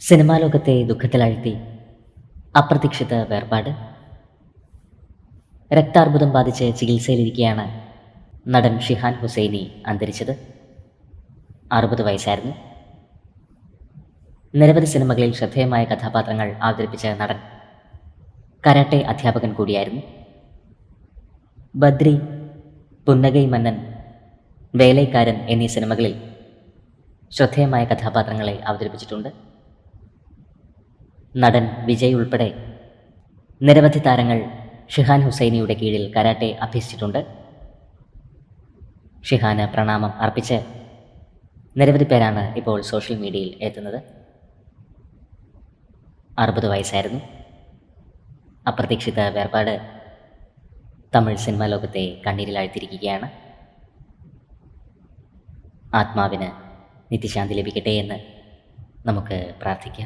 Cinema ലോകത്തെ ദുഃഖത്തിലാഴ്ത്തി. അപ്രതീക്ഷിത വേർപാട്. രക്താർബുദം ബാധിച്ച് ചികിത്സയിലിരിക്കെയാണ് നടൻ ഷിഹാൻ ഹുസൈനി അന്തരിച്ചത്. അറുപത് വയസ്സായിരുന്നു. നിരവധി സിനിമകളിൽ ശ്രദ്ധേയമായ കഥാപാത്രങ്ങൾ അവതരിപ്പിച്ച നടൻ കരാട്ടെ അധ്യാപകൻ കൂടിയായിരുന്നു. ബദ്രി പുന്നകൈ മന്നൻ വേലൈക്കാരൻ എന്നീ സിനിമകളിൽ ശ്രദ്ധേയമായ കഥാപാത്രങ്ങളെ അവതരിപ്പിച്ചിട്ടുണ്ട്. നടൻ വിജയ് ഉൾപ്പെടെ നിരവധി താരങ്ങൾ ഷിഹാൻ ഹുസൈനിയുടെ കീഴിൽ കരാട്ടെ അഭ്യസിച്ചിട്ടുണ്ട്. ഷിഹാന് പ്രണാമം അർപ്പിച്ച് നിരവധി പേരാണ് ഇപ്പോൾ സോഷ്യൽ മീഡിയയിൽ എത്തുന്നത്. അറുപത് വയസ്സായിരുന്നു. അപ്രതീക്ഷിത വേർപാട് തമിഴ് സിനിമാ ലോകത്തെ കണ്ണീരിലാഴ്ത്തിരിക്കുകയാണ് ആത്മാവിന് നിത്യശാന്തി ലഭിക്കട്ടെ എന്ന് നമുക്ക് പ്രാർത്ഥിക്കാം.